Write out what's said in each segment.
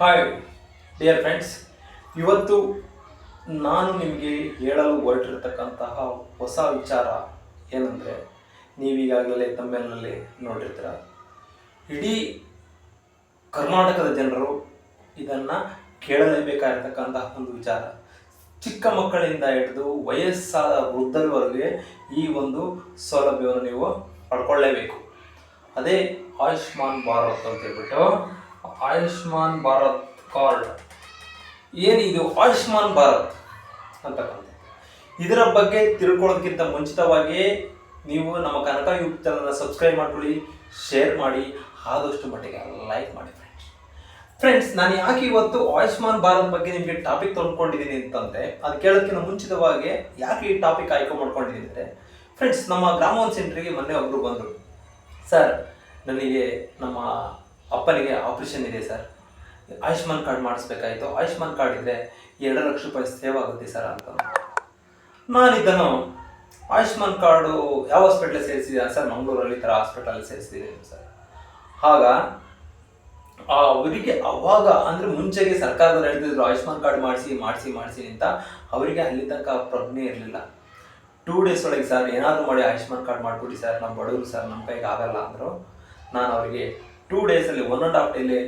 Hi dear friends ಇವತ್ತು ನಾನು ನಿಮಗೆ ಹೇಳಲು ಹೊರಟಿರ್ತಕ್ಕಂತಹ ಹೊಸ ವಿಚಾರ ಏನಂದರೆ, ನೀವೀಗಾಗಲೇ ತಮ್ಮೆಲ್ಲಲ್ಲಿ ನೋಡಿರ್ತೀರ. ಇಡೀ ಕರ್ನಾಟಕದ ಜನರು ಇದನ್ನು ಕೇಳಲೇಬೇಕಾಗಿರ್ತಕ್ಕಂತಹ ಒಂದು ವಿಚಾರ. ಚಿಕ್ಕ ಮಕ್ಕಳಿಂದ ಹಿಡಿದು ವಯಸ್ಸಾದ ವೃದ್ಧರವರೆಗೆ ಈ ಒಂದು ಸೌಲಭ್ಯವನ್ನು ನೀವು ಪಡ್ಕೊಳ್ಳೇಬೇಕು. ಅದೇ ಆಯುಷ್ಮಾನ್ ಭಾರತ್ ಅಂತ ಹೇಳ್ಬಿಟ್ಟು ಆಯುಷ್ಮಾನ್ ಭಾರತ್ ಕಾರ್ಡ್. ಏನಿದು ಆಯುಷ್ಮಾನ್ ಭಾರತ್ ಅಂತಕ್ಕಂಥ ಇದರ ಬಗ್ಗೆ ತಿಳ್ಕೊಳ್ಳೋದಕ್ಕಿಂತ ಮುಂಚಿತವಾಗಿ ನೀವು ನಮ್ಮ ಕನಕ ಯೂಟ್ಯೂಬ್ ಚಾನಲ್ನ ಸಬ್ಸ್ಕ್ರೈಬ್ ಮಾಡ್ಕೊಳ್ಳಿ ಶೇರ್ ಮಾಡಿ, ಆದಷ್ಟು ಮಟ್ಟಿಗೆ ಲೈಕ್ ಮಾಡಿ ಫ್ರೆಂಡ್ಸ್ ಫ್ರೆಂಡ್ಸ್ ನಾನು ಯಾಕೆ ಇವತ್ತು ಆಯುಷ್ಮಾನ್ ಭಾರತ್ ಬಗ್ಗೆ ನಿಮಗೆ ಟಾಪಿಕ್ ತೊಂದ್ಕೊಂಡಿದ್ದೀನಿ ಅಂತಂದರೆ, ಅದು ಕೇಳೋದಕ್ಕಿಂತ ಮುಂಚಿತವಾಗಿ ಯಾಕೆ ಈ ಟಾಪಿಕ್ ಆಯ್ಕೆ ಮಾಡ್ಕೊಂಡಿದ್ದೀನಿ ಅಂದರೆ ಫ್ರೆಂಡ್ಸ್ ನಮ್ಮ ಗ್ರಾಮ ಸೆಂಟ್ರಿಗೆ ಮೊನ್ನೆ ಒಬ್ಬರು ಬಂದರು. ಸರ್ ನನಗೆ ನಮ್ಮ ಅಪ್ಪನಿಗೆ ಆಪರೇಷನ್ ಇದೆ ಸರ್ ಆಯುಷ್ಮಾನ್ ಕಾರ್ಡ್ ಮಾಡಿಸ್ಬೇಕಾಯ್ತು. ಆಯುಷ್ಮಾನ್ ಕಾರ್ಡ್ ಇದ್ರೆ ಎರಡು ಲಕ್ಷ ರೂಪಾಯಿ ಸೇವ್ ಆಗುತ್ತೆ ಸರ್ ಅಂತ. ನಾನಿದ್ದನು ಆಯುಷ್ಮಾನ್ ಕಾರ್ಡು ಯಾವ ಹಾಸ್ಪಿಟ್ಲಲ್ಲಿ ಸೇರಿಸಿದ್ದೀರಾ ಸರ್ ಮಂಗಳೂರಲ್ಲಿ ಥರ ಹಾಸ್ಪಿಟಲ್ ಸೇರಿಸಿದ್ದೀನಿ ಸರ್ ಆಗ ಆ ಅವರಿಗೆ ಅವಾಗ ಅಂದರೆ ಮುಂಚೆಗೆ ಸರ್ಕಾರದವ್ರು ಹೇಳ್ತಿದ್ರು ಆಯುಷ್ಮಾನ್ ಕಾರ್ಡ್ ಮಾಡಿಸಿ ಮಾಡಿಸಿ ಮಾಡಿಸಿ ಅಂತ. ಅವರಿಗೆ ಅಲ್ಲಿ ತನಕ ಪ್ರಜ್ಞೆ ಇರಲಿಲ್ಲ. ಟೂ ಡೇಸ್ ಒಳಗೆ ಸರ್ ಏನಾದರೂ ಮಾಡಿ ಆಯುಷ್ಮಾನ್ ಕಾರ್ಡ್ ಮಾಡಿಕೊಡಿ ಸರ್ ನಮ್ಮ ಬಡವರು ಸರ್ ನಮ್ಮ ಕೈಗೆ ಆಗಲ್ಲ ಅಂದರು. ನಾನು ಅವರಿಗೆ ಟೂ ಡೇಸಲ್ಲಿ ಒನ್ ಆ್ಯಂಡ್ ಹಾಫ್ ಡೇಲಿ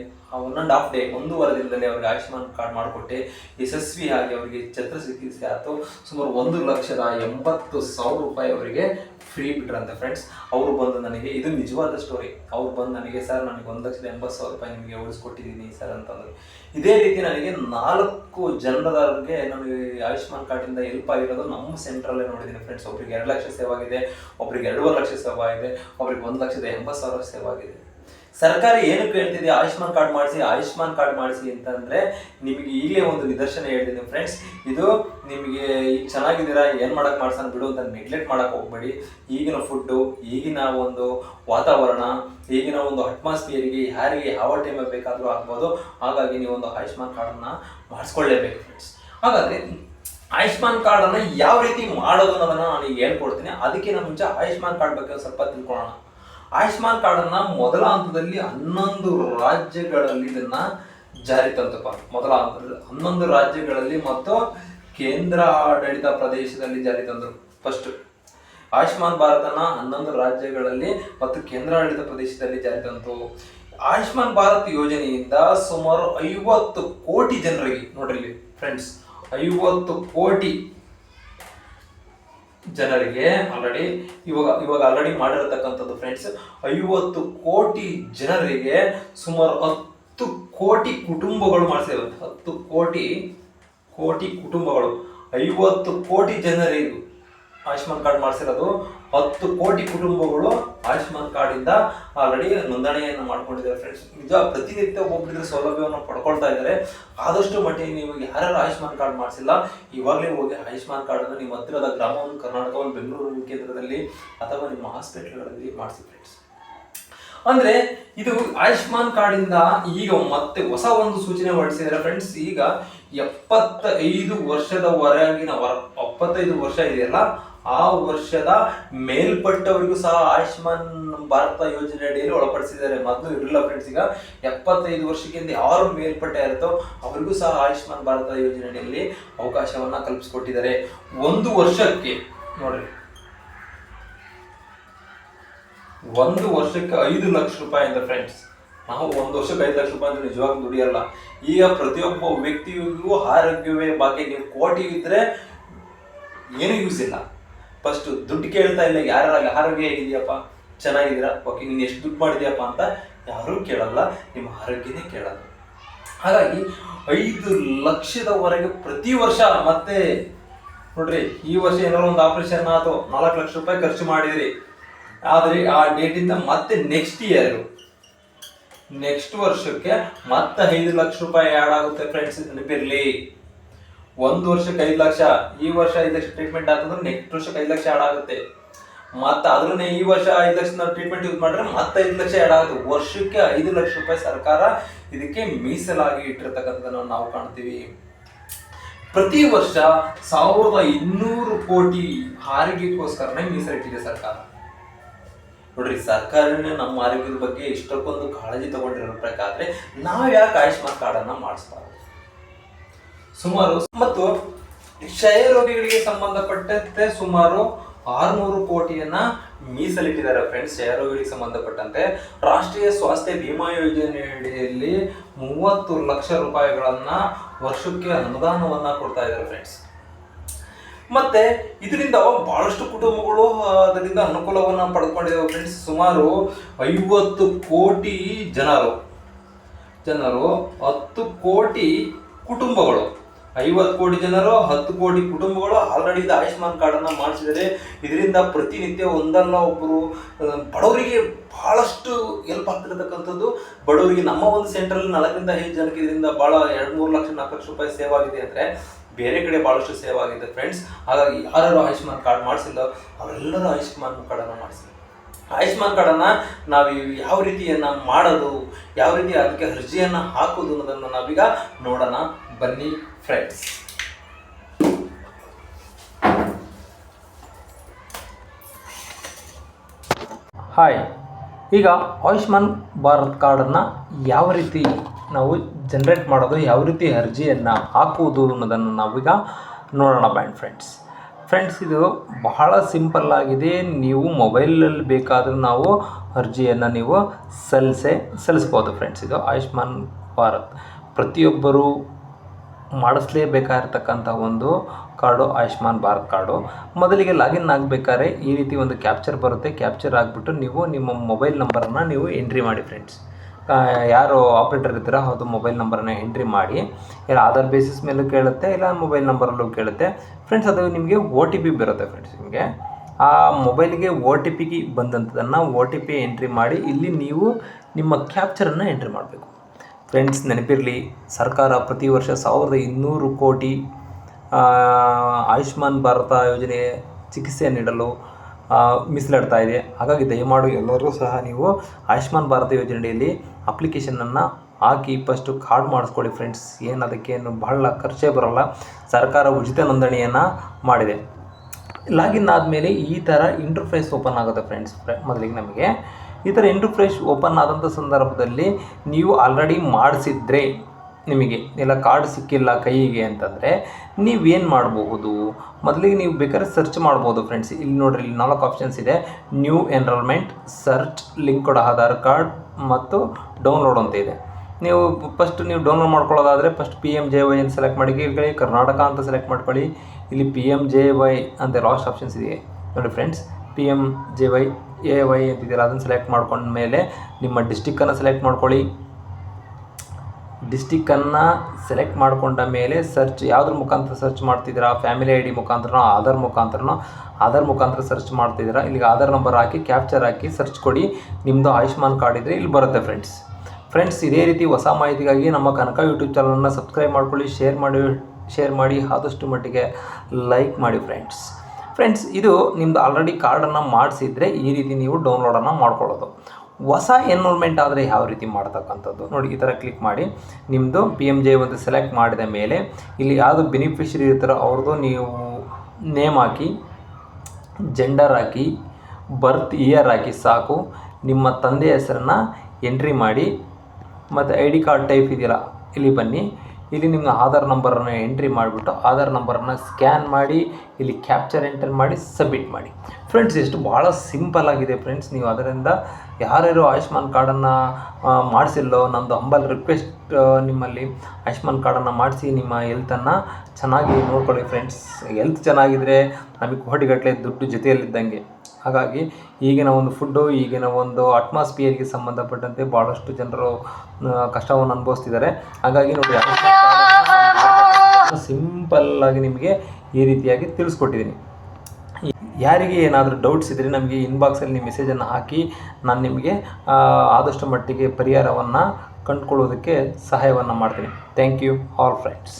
ಒನ್ ಆ್ಯಂಡ್ ಹಾಫ್ ಡೇ ಒಂದೂವರೆ ದಿನದಲ್ಲಿ ಅವರಿಗೆ ಆಯುಷ್ಮಾನ್ ಕಾರ್ಡ್ ಮಾಡಿಕೊಟ್ಟೆ. ಯಶಸ್ವಿಯಾಗಿ ಅವರಿಗೆ ಚಿಕಿತ್ಸೆ ಆಯಿತು. ಸುಮಾರು ಒಂದು ಲಕ್ಷದ ಎಂಬತ್ತು ಸಾವಿರ ರೂಪಾಯಿ ಅವರಿಗೆ ಫ್ರೀ ಬಿಟ್ರಂತೆ ಫ್ರೆಂಡ್ಸ್ ಅವರು ಬಂದು ನನಗೆ, ಇದು ನಿಜವಾದ ಸ್ಟೋರಿ ಅವ್ರು ಬಂದು ನನಗೆ, ಸರ್, ನನಗೆ ಒಂದು ಲಕ್ಷದ ಎಂಬತ್ತು ಸಾವಿರ ರೂಪಾಯಿ ನಿಮಗೆ ಉಳಿಸ್ಕೊಟ್ಟಿದ್ದೀನಿ, ಸರ್, ಅಂತಂದ್ರು. ಇದೇ ರೀತಿ ನನಗೆ ನಾಲ್ಕು ಜನರದವ್ರಿಗೆ ನನಗೆ ಆಯುಷ್ಮಾನ್ ಕಾರ್ಡಿಂದ ಹೆಲ್ಪ್ ಆಗಿರೋದು ನಮ್ಮ ಸೆಂಟ್ರಲ್ಲೇ ನೋಡಿದ್ದೀನಿ ಫ್ರೆಂಡ್ಸ್ ಒಬ್ರಿಗೆ ಎರಡು ಲಕ್ಷ ಸೇವಾಗಿದೆ ಒಬ್ರಿಗೆ ಎರಡೂವರೆ ಲಕ್ಷ ಸೇವಾಗಿದೆ ಒಬ್ರಿಗೆ ಒಂದು ಲಕ್ಷದ ಎಂಬತ್ತು ಸಾವಿರ ಸೇವ್ ಆಗಿದೆ. ಸರ್ಕಾರ ಏನಕ್ಕೆ ಹೇಳ್ತಿದೆ ಆಯುಷ್ಮಾನ್ ಕಾರ್ಡ್ ಮಾಡಿಸಿ, ಆಯುಷ್ಮಾನ್ ಕಾರ್ಡ್ ಮಾಡಿಸಿ ಅಂತಂದ್ರೆ ನಿಮಗೆ ಈಗಲೇ ಒಂದು ನಿದರ್ಶನ ಹೇಳ್ತೀನಿ ಫ್ರೆಂಡ್ಸ್ ಇದು ನಿಮಗೆ ಈಗ ಚೆನ್ನಾಗಿದ್ದೀರಾ? ಏನು ಮಾಡಕ್ ಮಾಡ್ಸೋಣ ಬಿಡು ಅಂತ ನೆಗ್ಲೆಕ್ಟ್ ಮಾಡಕ್ ಹೋಗ್ಬೇಡಿ. ಈಗಿನ ಫುಡ್ಡು ಈಗಿನ ಒಂದು ವಾತಾವರಣ, ಈಗಿನ ಒಂದು ಅಟ್ಮಾಸ್ಫಿಯರ್ಗೆ ಯಾರಿಗೆ ಯಾವ ಟೈಮ್ ಬೇಕಾದರೂ ಆಗ್ಬೋದು. ಹಾಗಾಗಿ ನೀವು ಒಂದು ಆಯುಷ್ಮಾನ್ ಕಾರ್ಡನ್ನು ಮಾಡಿಸ್ಕೊಳ್ಳೇಬೇಕು ಫ್ರೆಂಡ್ಸ್ ಹಾಗಾದ್ರೆ ಆಯುಷ್ಮಾನ್ ಕಾರ್ಡನ್ನು ಯಾವ ರೀತಿ ಮಾಡೋದು ಅನ್ನೋದನ್ನು ನಾನು ಈಗ ಹೇಳ್ಕೊಡ್ತೀನಿ. ಅದಕ್ಕಿಂತ ಮುಂಚೆ ಆಯುಷ್ಮಾನ್ ಕಾರ್ಡ್ ಬಗ್ಗೆ ಸ್ವಲ್ಪ ತಿಳ್ಕೊಳ್ಳೋಣ. ಆಯುಷ್ಮಾನ್ ಕಾರ್ಡನ್ನ ಮೊದಲ ಹಂತದಲ್ಲಿ ಹನ್ನೊಂದು ರಾಜ್ಯಗಳಲ್ಲಿ ಇದನ್ನ ಜಾರಿ ತಂತಪ್ಪ ಮೊದಲ ಹನ್ನೊಂದು ರಾಜ್ಯಗಳಲ್ಲಿ ಮತ್ತು ಕೇಂದ್ರ ಆಡಳಿತ ಪ್ರದೇಶದಲ್ಲಿ ಜಾರಿ ತಂದರು ಫಸ್ಟ್ ಆಯುಷ್ಮಾನ್ ಭಾರತನ ಹನ್ನೊಂದು ರಾಜ್ಯಗಳಲ್ಲಿ ಮತ್ತು ಕೇಂದ್ರಾಡಳಿತ ಪ್ರದೇಶದಲ್ಲಿ ಜಾರಿ ತಂತು ಆಯುಷ್ಮಾನ್ ಭಾರತ್ ಯೋಜನೆಯಿಂದ ಸುಮಾರು ಐವತ್ತು ಕೋಟಿ ಜನರಿಗೆ, ನೋಡ್ರಿ ಫ್ರೆಂಡ್ಸ್ ಐವತ್ತು ಕೋಟಿ ಜನರಿಗೆ ಆಲ್ರೆಡಿ ಇವಾಗ ಇವಾಗ ಆಲ್ರೆಡಿ ಮಾಡಿರತಕ್ಕಂಥದ್ದು ಫ್ರೆಂಡ್ಸ್ ಐವತ್ತು ಕೋಟಿ ಜನರಿಗೆ ಸುಮಾರು ಹತ್ತು ಕೋಟಿ ಕುಟುಂಬಗಳು ಮಾಡಿಸಿವೆ. ಹತ್ತು ಕೋಟಿ ಕೋಟಿ ಕುಟುಂಬಗಳು. ಐವತ್ತು ಕೋಟಿ ಜನರಿಗೂ ಆಯುಷ್ಮಾನ್ ಕಾರ್ಡ್ ಮಾಡಿಸಿರೋದು ಹತ್ತು ಕೋಟಿ ಕುಟುಂಬಗಳು ಆಯುಷ್ಮಾನ್ ಕಾರ್ಡ್ ಇಂದ ಆಲ್ರೆಡಿ ನೋಂದಣಿಯನ್ನು ಮಾಡ್ಕೊಂಡಿದ್ದಾರೆ ಫ್ರೆಂಡ್ಸ್ ನಿಜ ಪ್ರತಿನಿತ್ಯ ಒಬ್ಬೊಬ್ಬರಿಗೆ ಸೌಲಭ್ಯವನ್ನು ಪಡ್ಕೊಳ್ತಾ ಇದ್ದಾರೆ. ಆದಷ್ಟು ಮಟ್ಟಿಗೆ ನೀವು ಯಾರ್ಯಾರು ಆಯುಷ್ಮಾನ್ ಕಾರ್ಡ್ ಮಾಡಿಸಿಲ್ಲ, ಇವಾಗಲೇ ಹೋಗಿ ಆಯುಷ್ಮಾನ್ ಕಾರ್ಡ್ ಅನ್ನು ನಿಮ್ಮ ಹತ್ತಿರದ ಗ್ರಾಮವನ್ನು, ಕರ್ನಾಟಕವನ್ನು, ಬೆಂಗಳೂರು ಕೇಂದ್ರದಲ್ಲಿ ಅಥವಾ ನಿಮ್ಮ ಹಾಸ್ಪಿಟಲ್ಗಳಲ್ಲಿ ಮಾಡಿಸಿ ಫ್ರೆಂಡ್ಸ್ ಅಂದ್ರೆ ಇದು ಆಯುಷ್ಮಾನ್ ಕಾರ್ಡ್ ಇಂದ ಈಗ ಮತ್ತೆ ಹೊಸ ಒಂದು ಸೂಚನೆ ಹೊರಡಿಸಿದ್ದಾರೆ ಫ್ರೆಂಡ್ಸ್ ಈಗ ಎಪ್ಪತ್ತೈದು ವರ್ಷದವರೆಗಿನ ವರ- ಎಪ್ಪತ್ತೈದು ವರ್ಷ ಇದೆಯಲ್ಲ ಆ ವರ್ಷದ ಮೇಲ್ಪಟ್ಟವರಿಗೂ ಸಹ ಆಯುಷ್ಮಾನ್ ಭಾರತ ಯೋಜನೆ ಅಡಿಯಲ್ಲಿ ಒಳಪಡಿಸಿದ್ದಾರೆ. ಮೊದಲು ಇರಲಿಲ್ಲ ಫ್ರೆಂಡ್ಸ್ ಈಗ ಎಪ್ಪತ್ತೈದು ವರ್ಷಕ್ಕಿಂತ ಯಾರು ಮೇಲ್ಪಟ್ಟ ಇರುತ್ತೋ ಅವರಿಗೂ ಸಹ ಆಯುಷ್ಮಾನ್ ಭಾರತ ಯೋಜನೆ ಅಡಿಯಲ್ಲಿ ಅವಕಾಶವನ್ನ ಕಲ್ಪಿಸಿಕೊಟ್ಟಿದ್ದಾರೆ. ಒಂದು ವರ್ಷಕ್ಕೆ ನೋಡ್ರಿ. ಒಂದು ವರ್ಷಕ್ಕೆ ಐದು ಲಕ್ಷ ರೂಪಾಯಿ ಅಂತ ಫ್ರೆಂಡ್ಸ್ ನಾವು ಒಂದು ವರ್ಷಕ್ಕೆ ಐದು ಲಕ್ಷ ರೂಪಾಯಿ ಅಂದ್ರೆ ನಿಜವಾಗ್ಲೂ ದುಡಿಯಲ್ಲ. ಈಗ ಪ್ರತಿಯೊಬ್ಬ ವ್ಯಕ್ತಿಗೂ ಆರೋಗ್ಯವೇ ಬಗ್ಗೆ ನೀವು ಕೋಟಿ ಇದ್ರೆ ಏನು ಯೂಸ್ ಇಲ್ಲ. ಫಸ್ಟ್ ದುಡ್ಡು ಕೇಳ್ತಾ ಇಲ್ಲ ಯಾರು ಆರೋಗ್ಯ ಹೇಗಿದೆಯಪ್ಪ? ಚೆನ್ನಾಗಿದ್ದೀರಾ? ಓಕೆ ನೀನು ಎಷ್ಟು ದುಡ್ಡು ಮಾಡಿದ್ಯಪ್ಪ ಅಂತ ಯಾರೂ ಕೇಳಲ್ಲ, ನಿಮ್ಮ ಆರೋಗ್ಯನೇ ಕೇಳಲ್ಲ. ಹಾಗಾಗಿ ಐದು ಲಕ್ಷದವರೆಗೆ ಪ್ರತಿ ವರ್ಷ ಮತ್ತೆ ನೋಡ್ರಿ, ಈ ವರ್ಷ ಏನಾದ್ರು ಒಂದು ಆಪರೇಷನ್ ಆಯಿತು ನಾಲ್ಕು ಲಕ್ಷ ರೂಪಾಯಿ ಖರ್ಚು ಮಾಡಿದ್ರಿ. ಆದರೆ ಆ ಡೇಟಿಂದ ಮತ್ತೆ ನೆಕ್ಸ್ಟ್ ಇಯರ್ ನೆಕ್ಸ್ಟ್ ವರ್ಷಕ್ಕೆ ಮತ್ತೆ ಐದು ಲಕ್ಷ ರೂಪಾಯಿ ಆ್ಯಡ್ ಆಗುತ್ತೆ ಫ್ರೆಂಡ್ಸ್ ನೆನಪಿರ್ಲಿ. ಒಂದು ವರ್ಷಕ್ಕೆ ಐದು ಲಕ್ಷ, ಈ ವರ್ಷ ಐದು ಲಕ್ಷ ಟ್ರೀಟ್ಮೆಂಟ್ ಆಗ್ತಂದ್ರೆ ನೆಕ್ಸ್ಟ್ ವರ್ಷಕ್ಕೆ ಐದು ಲಕ್ಷ ಆ್ಯಡ್ ಆಗುತ್ತೆ. ಮತ್ತೆ ಅದ್ರನ್ನೇ ಈ ವರ್ಷ ಐದು ಲಕ್ಷ ಟ್ರೀಟ್ಮೆಂಟ್ ಯೂಸ್ ಮಾಡಿದ್ರೆ ಮತ್ತೆ ಐದು ಲಕ್ಷ ಆ್ಯಡ್ ಆಗುತ್ತೆ. ವರ್ಷಕ್ಕೆ ಐದು ಲಕ್ಷ ರೂಪಾಯಿ ಸರ್ಕಾರ ಇದಕ್ಕೆ ಮೀಸಲಾಗಿ ಇಟ್ಟಿರ್ತಕ್ಕಂಥದ್ದನ್ನು ನಾವು ಕಾಣ್ತೀವಿ. ಪ್ರತಿ ವರ್ಷ ಸಾವಿರದ ಇನ್ನೂರು ಕೋಟಿ ಆರೋಗ್ಯಕ್ಕೋಸ್ಕರನೇ ಮೀಸಲಿಟ್ಟಿದೆ ಸರ್ಕಾರ. ನೋಡ್ರಿ, ಸರ್ಕಾರನೇ ನಮ್ಮ ಆರೋಗ್ಯದ ಬಗ್ಗೆ ಇಷ್ಟಕ್ಕೊಂದು ಕಾಳಜಿ ತಗೊಂಡಿರೋ ಪ್ರಕಾರ ನಾವು ಯಾಕೆ ಆಯುಷ್ಮಾನ್ ಕಾರ್ಡನ್ನು ಮಾಡಿಸ್ಬಾರ್ದು. ಸುಮಾರು ಮತ್ತು ಕ್ಷಯ ರೋಗಿಗಳಿಗೆ ಸಂಬಂಧಪಟ್ಟಂತೆ ಸುಮಾರು ಆರುನೂರು ಕೋಟಿಯನ್ನ ಮೀಸಲಿಟ್ಟಿದ್ದಾರೆ ಫ್ರೆಂಡ್ಸ್ ಕ್ಷಯ ರೋಗಿಗಳಿಗೆ ಸಂಬಂಧಪಟ್ಟಂತೆ ರಾಷ್ಟ್ರೀಯ ಸ್ವಾಸ್ಥ್ಯ ಬಿಮಾ ಯೋಜನೆಯಡಿಯಲ್ಲಿ ಮೂವತ್ತು ಲಕ್ಷ ರೂಪಾಯಿಗಳನ್ನ ವರ್ಷಕ್ಕೆ ಅನುದಾನವನ್ನ ಕೊಡ್ತಾ ಇದ್ದಾರೆ ಫ್ರೆಂಡ್ಸ್ ಮತ್ತೆ ಇದರಿಂದ ಬಹಳಷ್ಟು ಕುಟುಂಬಗಳು ಅದರಿಂದ ಅನುಕೂಲವನ್ನ ಪಡ್ಕೊಂಡಿದ್ದಾವೆ ಫ್ರೆಂಡ್ಸ್ ಸುಮಾರು ಐವತ್ತು ಕೋಟಿ ಜನರು ಜನರು ಹತ್ತು ಕೋಟಿ ಕುಟುಂಬಗಳು. ಐವತ್ತು ಕೋಟಿ ಜನರು, ಹತ್ತು ಕೋಟಿ ಕುಟುಂಬಗಳು ಆಲ್ರೆಡಿ ಇದು ಆಯುಷ್ಮಾನ್ ಕಾರ್ಡನ್ನು ಮಾಡಿಸಿದರೆ ಇದರಿಂದ ಪ್ರತಿನಿತ್ಯ ಒಂದಲ್ಲ ಒಬ್ಬರು ಬಡವರಿಗೆ ಬಹಳಷ್ಟು ಹೆಲ್ಪ್ ಆಗ್ತಿರತಕ್ಕಂಥದ್ದು. ಬಡವರಿಗೆ ನಮ್ಮ ಒಂದು ಸೆಂಟ್ರಲ್ಲಿ ನಾಲ್ಕರಿಂದ ಐದು ಜನಕ್ಕೆ ಇದರಿಂದ ಭಾಳ ಎರಡು ಮೂರು ಲಕ್ಷ, ನಾಲ್ಕು ಲಕ್ಷ ರೂಪಾಯಿ ಸೇವ್ ಆಗಿದೆ ಅಂದರೆ ಬೇರೆ ಕಡೆ ಭಾಳಷ್ಟು ಸೇವ್ ಆಗಿದೆ ಫ್ರೆಂಡ್ಸ್ ಹಾಗಾಗಿ ಯಾರು ಆಯುಷ್ಮಾನ್ ಕಾರ್ಡ್ ಮಾಡಿಸಿಲ್ಲ, ಅವರೆಲ್ಲರೂ ಆಯುಷ್ಮಾನ್ ಕಾರ್ಡನ್ನು ಮಾಡಿಸಿ ಆಯುಷ್ಮಾನ್ ಕಾರ್ಡನ್ನು ನಾವು ಯಾವ ರೀತಿಯನ್ನು ಮಾಡೋದು, ಯಾವ ರೀತಿ ಅದಕ್ಕೆ ಅರ್ಜಿಯನ್ನು ಹಾಕೋದು ಅನ್ನೋದನ್ನು ನಾವೀಗ ನೋಡೋಣ. ಬನ್ನಿ ಫ್ರೆಂಡ್ಸ್ ಹಾಯ್ ಈಗ ಆಯುಷ್ಮಾನ್ ಭಾರತ್ ಕಾರ್ಡನ್ನು ಯಾವ ರೀತಿ ನಾವು ಜನ್ರೇಟ್ ಮಾಡೋದು, ಯಾವ ರೀತಿ ಅರ್ಜಿಯನ್ನು ಹಾಕುವುದು ಅನ್ನೋದನ್ನು ನಾವೀಗ ನೋಡೋಣ ಬ್ಯಾಂಡ್ ಫ್ರೆಂಡ್ಸ್ ಫ್ರೆಂಡ್ಸ್ ಇದು ಬಹಳ ಸಿಂಪಲ್ ಆಗಿದೆ. ನೀವು ಮೊಬೈಲಲ್ಲಿ ಬೇಕಾದರೂ ನಾವು ಅರ್ಜಿಯನ್ನು ನೀವು ಸಲ್ಲಿಸೆ ಸಲ್ಲಿಸ್ಬೋದು ಫ್ರೆಂಡ್ಸ್ ಇದು ಆಯುಷ್ಮಾನ್ ಭಾರತ್. ಪ್ರತಿಯೊಬ್ಬರು ಮಾಡಿಸ್ಲೇಬೇಕಾಗಿರ್ತಕ್ಕಂಥ ಒಂದು ಕಾರ್ಡು, ಆಯುಷ್ಮಾನ್ ಭಾರತ್ ಕಾರ್ಡು. ಮೊದಲಿಗೆ ಲಾಗಿನ್ ಆಗಬೇಕಾದ್ರೆ ಈ ರೀತಿ ಒಂದು ಕ್ಯಾಪ್ಚರ್ ಬರುತ್ತೆ. ಕ್ಯಾಪ್ಚರ್ ಆಗಿಬಿಟ್ಟು ನೀವು ನಿಮ್ಮ ಮೊಬೈಲ್ ನಂಬರನ್ನು ನೀವು ಎಂಟ್ರಿ ಮಾಡಿ ಫ್ರೆಂಡ್ಸ್. ಯಾರು ಆಪ್ರೇಟರ್ ಇರ್ತೀರ ಅದು ಮೊಬೈಲ್ ನಂಬರನ್ನು ಎಂಟ್ರಿ ಮಾಡಿ. ಇಲ್ಲ, ಆಧಾರ್ ಬೇಸಿಸ್ ಮೇಲೂ ಕೇಳುತ್ತೆ, ಇಲ್ಲ ಮೊಬೈಲ್ ನಂಬರಲ್ಲೂ ಕೇಳುತ್ತೆ. ಫ್ರೆಂಡ್ಸ್, ಅದು ನಿಮಗೆ ಒ ಟಿ ಪಿ ಬರುತ್ತೆ ಫ್ರೆಂಡ್ಸ್ ನಿಮಗೆ. ಆ ಮೊಬೈಲ್ಗೆ ಒ ಟಿ ಪಿಗೆ ಬಂದಂಥದ್ದನ್ನು ಒ ಟಿ ಪಿ ಎಂಟ್ರಿ ಮಾಡಿ ಇಲ್ಲಿ ನೀವು ನಿಮ್ಮ ಕ್ಯಾಪ್ಚರನ್ನು ಎಂಟ್ರಿ ಮಾಡಬೇಕು. ಫ್ರೆಂಡ್ಸ್, ನೆನಪಿರಲಿ, ಸರ್ಕಾರ ಪ್ರತಿ ವರ್ಷ ಸಾವಿರದ ಇನ್ನೂರು ಕೋಟಿ ಆಯುಷ್ಮಾನ್ ಭಾರತ ಯೋಜನೆ ಚಿಕಿತ್ಸೆ ನೀಡಲು ಮೀಸಲಿಡ್ತಾ ಇದೆ. ಹಾಗಾಗಿ ದಯಮಾಡಿ ಎಲ್ಲರೂ ಸಹ ನೀವು ಆಯುಷ್ಮಾನ್ ಭಾರತ ಯೋಜನೆಯಲ್ಲಿ ಅಪ್ಲಿಕೇಶನನ್ನು ಹಾಕಿ, ಫಸ್ಟು ಕಾರ್ಡ್ ಮಾಡಿಸ್ಕೊಳ್ಳಿ ಫ್ರೆಂಡ್ಸ್. ಏನು ಅದಕ್ಕೇನು ಬಹಳ ಖರ್ಚೇ ಬರೋಲ್ಲ. ಸರ್ಕಾರ ಉಚಿತ ನೋಂದಣಿಯನ್ನು ಮಾಡಿದೆ. ಲಾಗಿನ್ ಆದಮೇಲೆ ಈ ಥರ ಇಂಟರ್ಫೇಸ್ ಓಪನ್ ಆಗುತ್ತೆ ಫ್ರೆಂಡ್ಸ್. ಮೊದಲಿಗೆ ನಮಗೆ ಈ ಥರ ಇಂಟರ್ಫೇಸ್ ಓಪನ್ ಆದಂಥ ಸಂದರ್ಭದಲ್ಲಿ ನೀವು ಆಲ್ರೆಡಿ ಮಾಡಿಸಿದ್ರೆ ನಿಮಗೆ ಇಲ್ಲ ಕಾರ್ಡ್ ಸಿಕ್ಕಿಲ್ಲ ಕೈಗೆ ಅಂತಂದರೆ ನೀವೇನು ಮಾಡಬಹುದು? ಮೊದಲಿಗೆ ನೀವು ಬೇಕಾದ್ರೆ ಸರ್ಚ್ ಮಾಡ್ಬೋದು ಫ್ರೆಂಡ್ಸ್ ಇಲ್ಲಿ ನೋಡ್ರಿ, ಇಲ್ಲಿ ನಾಲ್ಕು ಆಪ್ಷನ್ಸ್ ಇದೆ. New enrollment search linked Aadhaar card ಮತ್ತು ಡೌನ್ಲೋಡ್ ಅಂತ ಇದೆ. ನೀವು ಫಸ್ಟ್ ನೀವು download ಮಾಡ್ಕೊಳ್ಳೋದಾದರೆ first P M J Y ಅಂತ ಸೆಲೆಕ್ಟ್ ಮಾಡಿ ಇಲ್ಲಿ ಕರ್ನಾಟಕ ಅಂತ ಸೆಲೆಕ್ಟ್ ಮಾಡ್ಕೊಳ್ಳಿ. ಇಲ್ಲಿ ಪಿ ಎಂ ಜೆ ವೈ ಅಂತ ಲಾಸ್ಟ್ ಆಪ್ಷನ್ಸ್ ಇದೆ. ನೋಡಿ friends P M J Y A, Y ಅಂತಿದ್ದೀರ ಅದನ್ನು ಸೆಲೆಕ್ಟ್ ಮಾಡ್ಕೊಂಡ ಮೇಲೆ ನಿಮ್ಮ ಡಿಸ್ಟಿಕ್ಕನ್ನು ಸೆಲೆಕ್ಟ್ ಮಾಡ್ಕೊಳ್ಳಿ. ಡಿಸ್ಟಿಕ್ಕನ್ನು ಸೆಲೆಕ್ಟ್ ಮಾಡಿಕೊಂಡ ಮೇಲೆ ಸರ್ಚ್ ಯಾವುದ್ರ ಮುಖಾಂತರ ಸರ್ಚ್ ಮಾಡ್ತಿದ್ದೀರಾ? ಫ್ಯಾಮಿಲಿ ಐ ಡಿ ಮುಖಾಂತರನೋ, ಆಧಾರ್ ಮುಖಾಂತರನೋ, ಆಧಾರ್ ಮುಖಾಂತರ ಸರ್ಚ್ ಮಾಡ್ತಿದ್ದೀರಾ? ಇಲ್ಲಿಗೆ ಆಧಾರ್ ನಂಬರ್ ಹಾಕಿ ಕ್ಯಾಪ್ಚರ್ ಹಾಕಿ ಸರ್ಚ್ ಕೊಡಿ. ನಿಮ್ಮದು ಆಯುಷ್ಮಾನ್ ಕಾರ್ಡ್ ಇದ್ದರೆ ಇಲ್ಲಿ ಬರುತ್ತೆ ಫ್ರೆಂಡ್ಸ್ ಫ್ರೆಂಡ್ಸ್ ಇದೇ ರೀತಿ ಹೊಸ ಮಾಹಿತಿಗಾಗಿ ನಮ್ಮ ಕನಕ ಯೂಟ್ಯೂಬ್ ಚಾನಲನ್ನು ಸಬ್ಸ್ಕ್ರೈಬ್ ಮಾಡ್ಕೊಳ್ಳಿ. ಶೇರ್ ಮಾಡಿ ಶೇರ್ ಮಾಡಿ. ಆದಷ್ಟು ಮಟ್ಟಿಗೆ ಲೈಕ್ ಮಾಡಿ ಫ್ರೆಂಡ್ಸ್ ಫ್ರೆಂಡ್ಸ್, ಇದು ನಿಮ್ಮದು ಆಲ್ರೆಡಿ ಕಾರ್ಡನ್ನು ಮಾಡಿಸಿದರೆ ಈ ರೀತಿ ನೀವು ಡೌನ್ಲೋಡನ್ನು ಮಾಡ್ಕೊಳ್ಳೋದು. ಹೊಸ ಎನ್ರೋಲ್ಮೆಂಟ್ ಆದರೆ ಯಾವ ರೀತಿ ಮಾಡ್ತಕ್ಕಂಥದ್ದು? ನೋಡಿ, ಈ ಥರ ಕ್ಲಿಕ್ ಮಾಡಿ. ನಿಮ್ಮದು ಪಿ ಎಂ ಜೆ ಒಂದು ಸೆಲೆಕ್ಟ್ ಮಾಡಿದ ಮೇಲೆ ಇಲ್ಲಿ ಯಾವುದು ಬೆನಿಫಿಷರಿ ಇರ್ತಾರೋ ಅವ್ರದ್ದು ನೀವು ನೇಮ್ ಹಾಕಿ ಜೆಂಡರ್ ಹಾಕಿ ಬರ್ತ್ ಇಯರ್ ಹಾಕಿ ಸಾಕು. ನಿಮ್ಮ ತಂದೆ ಹೆಸರನ್ನು ಎಂಟ್ರಿ ಮಾಡಿ. ಮತ್ತು ಐ ಡಿ ಕಾರ್ಡ್ ಟೈಪ್ ಇದೆಯಲ್ಲ, ಇಲ್ಲಿ ಬನ್ನಿ. ಇಲ್ಲಿ ನಿಮ್ಮ ಆಧಾರ್ ನಂಬರನ್ನು ಎಂಟ್ರಿ ಮಾಡಿಬಿಟ್ಟು ಆಧಾರ್ ನಂಬರನ್ನು ಸ್ಕ್ಯಾನ್ ಮಾಡಿ, ಇಲ್ಲಿ ಕ್ಯಾಪ್ಚರ್ ಎಂಟರ್ ಮಾಡಿ ಸಬ್ಮಿಟ್ ಮಾಡಿ. ಫ್ರೆಂಡ್ಸ್ ಎಷ್ಟು ಭಾಳ ಸಿಂಪಲ್ ಆಗಿದೆ ಫ್ರೆಂಡ್ಸ್ ನೀವು ಅದರಿಂದ ಯಾರ್ಯಾರು ಆಯುಷ್ಮಾನ್ ಕಾರ್ಡನ್ನು ಮಾಡಿಸಿಲ್ಲೋ ನಮ್ಮದು ಹಂಬಲ್ ರಿಕ್ವೆಸ್ಟ್ ನಿಮ್ಮಲ್ಲಿ ಆಯುಷ್ಮಾನ್ ಕಾರ್ಡನ್ನು ಮಾಡಿಸಿ, ನಿಮ್ಮ ಹೆಲ್ತನ್ನು ಚೆನ್ನಾಗಿ ನೋಡ್ಕೊಳ್ಳಿ ಫ್ರೆಂಡ್ಸ್ ಹೆಲ್ತ್ ಚೆನ್ನಾಗಿದ್ದರೆ ನಮಗೆ ಕೋಟಿಗಟ್ಟಲೆ ದುಡ್ಡು ಜೊತೆಯಲ್ಲಿದ್ದಂಗೆ. ಹಾಗಾಗಿ ಈಗಿನ ಒಂದು ಫುಡ್ಡು ಈಗಿನ ಒಂದು ಅಟ್ಮಾಸ್ಫಿಯರ್ಗೆ ಸಂಬಂಧಪಟ್ಟಂತೆ ಭಾಳಷ್ಟು ಜನರು ಕಷ್ಟವನ್ನು ಅನುಭವಿಸ್ತಿದ್ದಾರೆ. ಹಾಗಾಗಿ ನೋಡಿ ಸಿಂಪಲ್ ಆಗಿ ನಿಮಗೆ ಈ ರೀತಿಯಾಗಿ ತಿಳಿಸ್ಕೊಟ್ಟಿದ್ದೀನಿ. ಯಾರಿಗೆ ಏನಾದರೂ ಡೌಟ್ಸ್ ಇದ್ದರೆ ನಮಗೆ ಇನ್ಬಾಕ್ಸಲ್ಲಿ ಮೆಸೇಜನ್ನು ಹಾಕಿ ನಾನು ನಿಮಗೆ ಆದಷ್ಟು ಮಟ್ಟಿಗೆ ಪರಿಹಾರವನ್ನು ಕಂಡುಕೊಳ್ಳೋದಕ್ಕೆ ಸಹಾಯವನ್ನು ಮಾಡ್ತೀನಿ. Thank you all friends